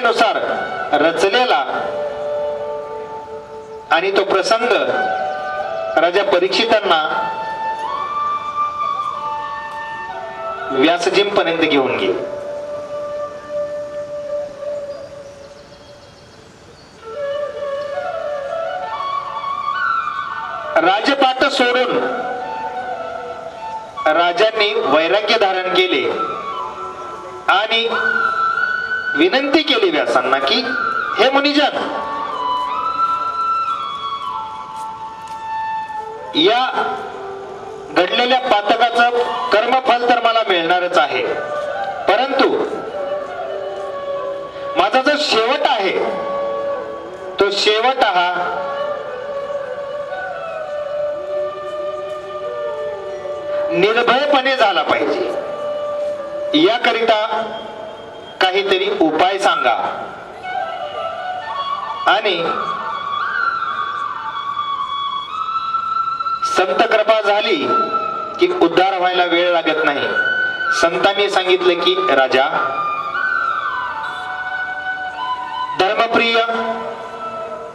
रचनेनुसार रचलेला आणि तो प्रसंग राजा परीक्षितांना व्यासजींपर्यंत घेऊन गेले. राजपाट सोडून राजांनी वैराग्य धारण केले आणि विनंती केली व्यासांना की हे मुनिजन या घडलेल्या पातकाचं कर्मफल तर मला मिळणारच आहे. परंतु माझा जो शेवट आहे तो शेवट हा निर्भयपणे झाला पाहिजे. याकरिता काहीतरी उपाय सांगा. आणि संत कृपा झाली की उद्धार व्हायला वेळ लागत नाही. संतांनी सांगितलं की राजा धर्मप्रिय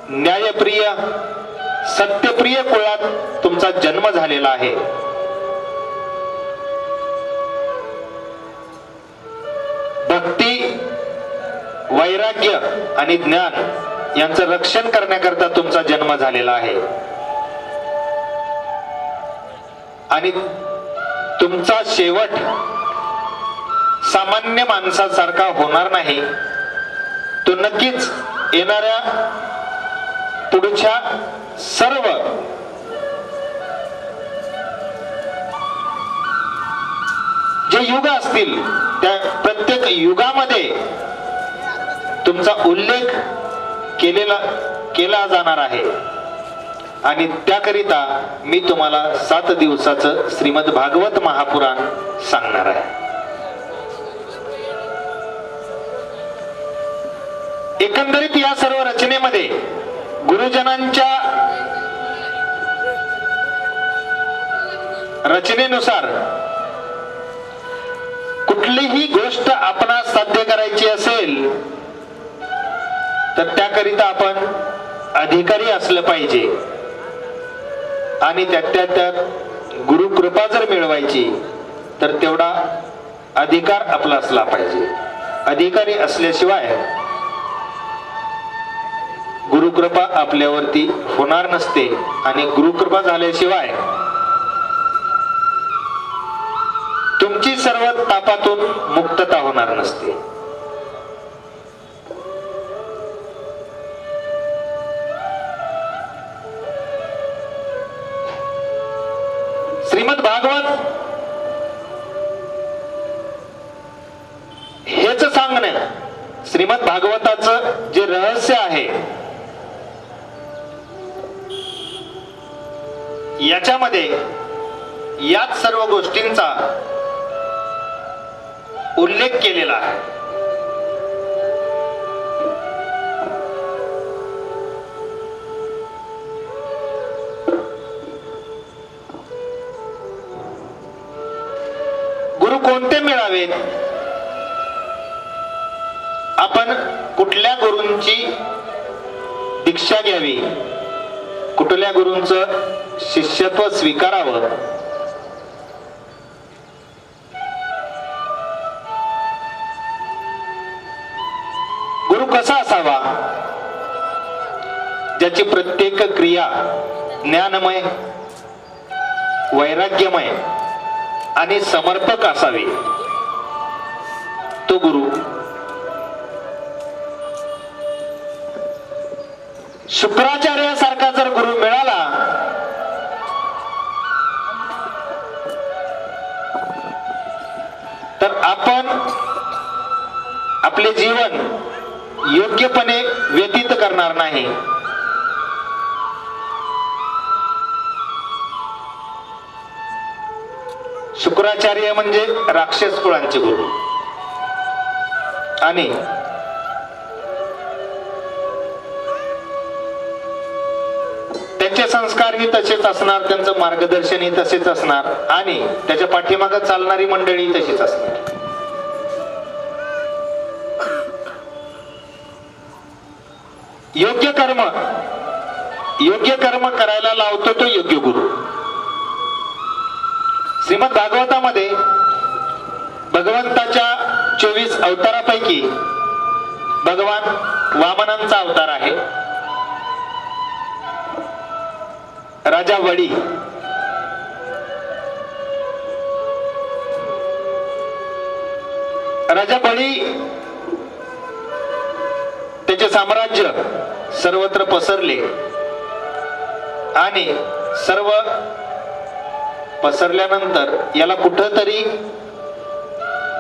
न्यायप्रिय सत्यप्रिय कुळात तुमचा जन्म झालेला आहे. भक्ती वैराग्य आणि ज्ञान यांचं रक्षण करण्याकरता तुमचा जन्म झालेला आहे. आणि तुमचा शेवट सामान्य माणसासारखा होणार नाही. तो नक्कीच येणाऱ्या पुढच्या सर्व युग असतील त्या प्रत्येक युगामध्ये तुमचा उल्लेख केलेला केला जाणार आहे. आणि त्याकरिता मी तुम्हाला सात दिवसाचं श्रीमद भागवत महापुराण सांगणार आहे. एकंदरीत या सर्व रचनेमध्ये गुरुजनांच्या रचनेनुसार कुठलीही गोष्ट आपणास साध्य करायची असेल तर त्याकरिता आपण अधिकारी असलं पाहिजे. आणि त्यात त्यात गुरुकृपा जर मिळवायची तर तेवढा अधिकार आपला असला पाहिजे. अधिकारी असल्याशिवाय गुरुकृपा आपल्यावरती होणार नसते. आणि गुरुकृपा झाल्याशिवाय सर्व तापातून मुक्तता होणार नसते. श्रीमद भागवत हेच सांगणे श्रीमद भागवताचं जे रहस्य आहे याच्यामध्ये याच सर्व गोष्टींचा उल्लेख केलेला आहे. गुरु कोणते मिळावे? आपण कुठल्या गुरूंची दीक्षा घ्यावी? कुठल्या गुरूंचं शिष्यत्व स्वीकारावं? ज्याची प्रत्येक क्रिया ज्ञानमय वैराग्यमय आणि समर्पक असावी. तो गुरु शुक्राचार्यासारखा जर गुरु मिळाला तर आपण आपले जीवन योग्यपणे व्यतीत करणार नाही. शुक्राचार्य म्हणजे राक्षस कुळांचे गुरु. आणि त्यांचे संस्कारही तसेच असणार त्यांचं मार्गदर्शनही तसेच असणार आणि त्याच्या पाठीमागे चालणारी मंडळी तशीच असणार. योग्य कर्म योग्य कर्म करायला लावतो तो योग्य गुरु. श्रीमद भागवतामध्ये भगवंताच्या चोवीस अवतारापैकी भगवान वामनांचा अवतार आहे. राजा वडी. राजा बळी त्याचे साम्राज्य सर्वत्र पसरले आणि सर्व पसरल्यानंतर याला कुठंतरी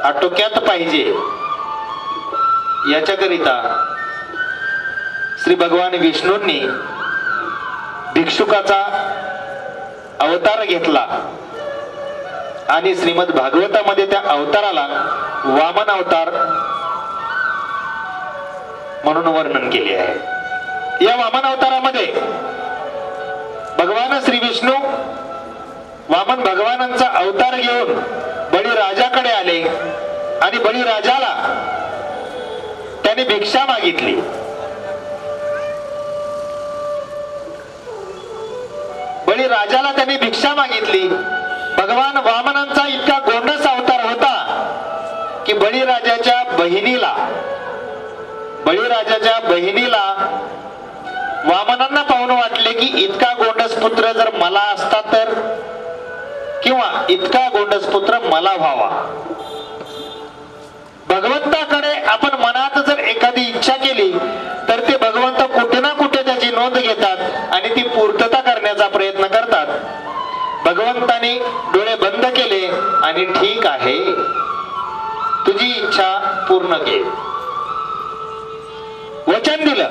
आटोक्यात पाहिजे. याच्याकरिता श्री भगवान विष्णूंनी भिक्षुकाचा अवतार घेतला आणि श्रीमद भागवतामध्ये त्या अवताराला वामन अवतार म्हणून वर्णन केले आहे. या वामन अवतारामध्ये भगवान श्री विष्णू वामन भगवानांचा अवतार घेऊन बळीराजाकडे आले आणि बळीराजाला त्याने भिक्षा मागितली. बळीराजाला त्याने भिक्षा मागितली. भगवान वामनांचा इतका गोंडस अवतार होता की बळीराजाच्या बहिणीला बळीराजाच्या बहिणीला वामनांना पाहून वाटले की इतका गोंडस पुत्र जर मला असता तर किंवा इतका गोंडस पुत्र मला व्हावा. भगवंताकडे आपण मनात जर एखादी इच्छा केली तर ते भगवंत कुठे ना कुठे त्याची नोंद घेतात आणि ती पूर्तता करण्याचा प्रयत्न करतात. भगवंताने डोळे बंद केले आणि ठीक आहे. तुझी इच्छा पूर्ण के वचन दिलं.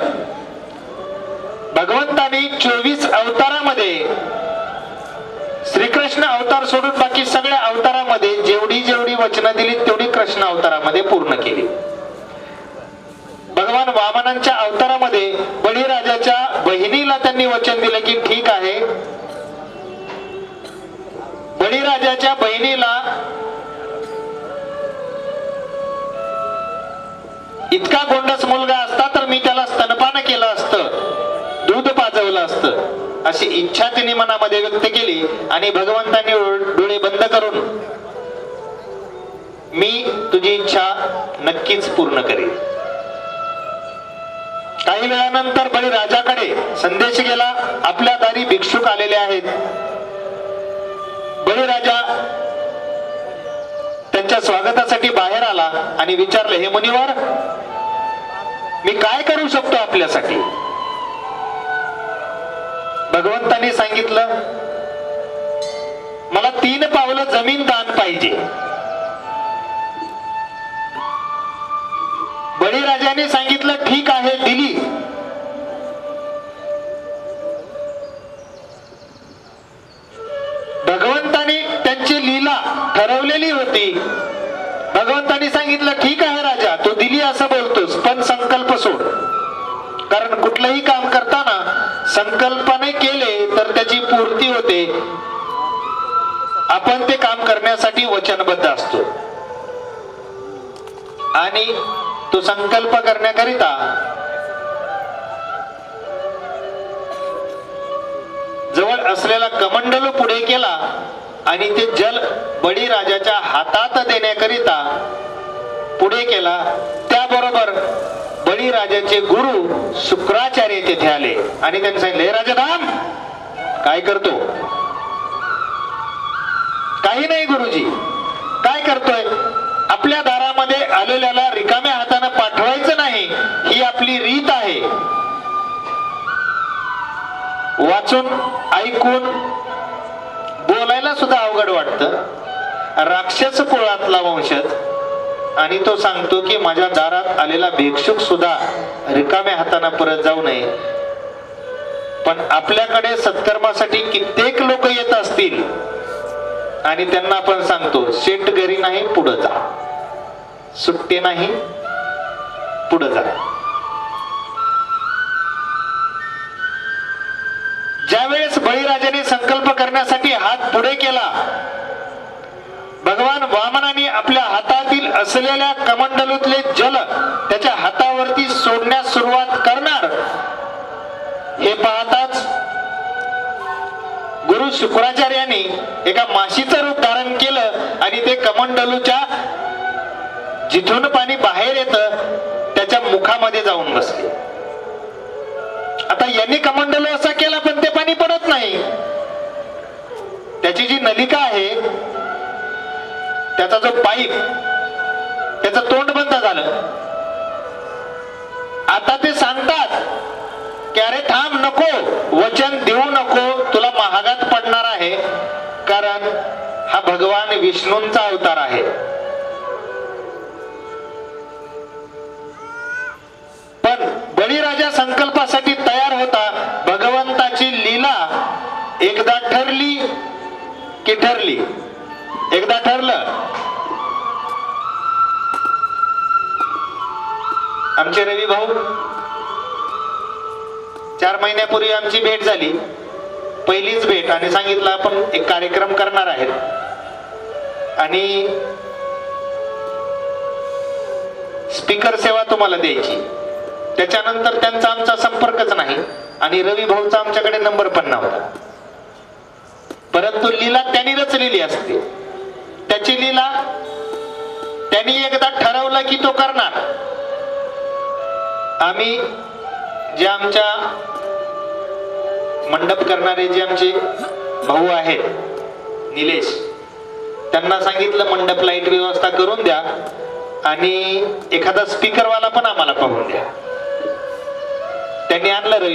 भगवंतानी चोवीस अवतारामध्ये अवतार सोडून बाकी सगळ्या अवतारामध्ये जेवढी जेवढी वचनं दिली तेवढी कृष्ण अवतारामध्ये पूर्ण केली. भगवान वामनांच्या अवतारामध्ये बळीराजाच्या बहिणीला त्यांनी वचन दिलं की ठीक आहे. बळीराजाच्या बहिणीला इतका गोंडस मुलगा असता तर मी त्याला स्तनपान केलं असतं. दूध पाजवलं असतं. अशी इच्छा तिने मनामध्ये व्यक्त केली आणि भगवंतांनी डोळे बंद करून मी तुझी इच्छा नक्कीच पूर्ण करेन. काही वेळानंतर बळी राजाकडे संदेश गेला आपल्या दारी भिक्षुक आलेले आहेत. बळीराजा त्यांच्या स्वागतासाठी बाहेर आला आणि विचारले हे मुनिवर मी काय करू शकतो आपल्यासाठी? भगवंतांनी सांगितलं मला तीन पावलं जमीन दान पाहिजे. बळीराजाने सांगितलं ठीक आहे दिली. भगवंतानी त्यांची लीला ठरवलेली होती. भगवंतानी सांगितलं ठीक आहे राजा तू दिली असं बोलतोस पण संकल्प सोड. कारण कुठलंही काम करताना संकल्पने केले तर त्याची पूर्ती होते. आपण ते काम करण्यासाठी वचनबद्ध असतो. आणि तो संकल्प करण्याकरिता जवळ असलेला कमंडल पुढे केला आणि ते जल बळीराजाच्या हातात देण्याकरिता पुढे केला. त्याबरोबर बळीराजाचे गुरु शुक्राचार्य तेथे आले. आणि त्यांनी सांगितले "हे राजधाम काय करतो? काही नाही गुरुजी. काय करतोय? आपल्या दारामध्ये आलेल्याला रिकाम्या हाताने पाठवायचं नाही. ही आपली रीत आहे. वाचून ऐकून बोलायला सुद्धा अवघड वाटत. राक्षस कुळातला वंशज आणि तो सांगतो की माझ्या दारात आलेला भिक्षुक सुद्धा रिकाम्या हाताने परत जाऊ नये. पण आपल्याकडे सत्कर्मासाठी कित्येक लोक येत असतील. आणि त्यांना आपण सांगतो शेट घरी नाही पुढं जा. सुट्टी नाही पुढं जा. ज्यावेळेस बळीराजाने संकल्प करण्यासाठी हात पुढे केला भगवान वामनाने आपल्या हातातील असलेल्या कमंडलूतले जल त्याच्या हातावरती सोडण्यास सुरुवात करणार. हे पाहताच गुरु शुक्राचार्याने एका माशीचं रूप धारण केलं आणि ते कमंडलूच्या जिथून पाणी बाहेर येतं त्याच्या मुखामध्ये जाऊन बसले. आता यांनी कमंडलू असा केला पण ते पाणी पडत नाही त्याची जी नलिका आहे त्याचा पाईप त्याचं तोंड बंद झालं. आता ते सांगतात की अरे थांब नको वचन देऊ नको तुला महागात पडणार आहे कारण हा भगवान विष्णूंचा अवतार आहे. पण बळीराजा संकल्पासाठी तयार होता भगवंताची लीला एकदा ठरली की ठरली. एकदा ठरलं. आमचे रवी भाऊ चार महिन्यापूर्वी आमची भेट झाली. पहिलीच भेट आणि सांगितलं आपण एक कार्यक्रम करणार आहेत. आणि स्पीकर सेवा तुम्हाला द्यायची. त्याच्यानंतर त्यांचा आमचा संपर्कच नाही आणि रवी भाऊचा आमच्याकडे नंबर पण नव्हता. परंतु लीला त्यांनी रचलेली असते. त्याची लीला त्यांनी एकदा ठरवलं की तो करणार. आम्ही जे आमच्या मंडप करणारे जे आमचे भाऊ आहेत निलेश त्यांना सांगितलं मंडप लाइट व्यवस्था करून द्या आणि एखादा स्पीकरवाला पण आम्हाला पाहून द्या. त्यांनी आणलं रवी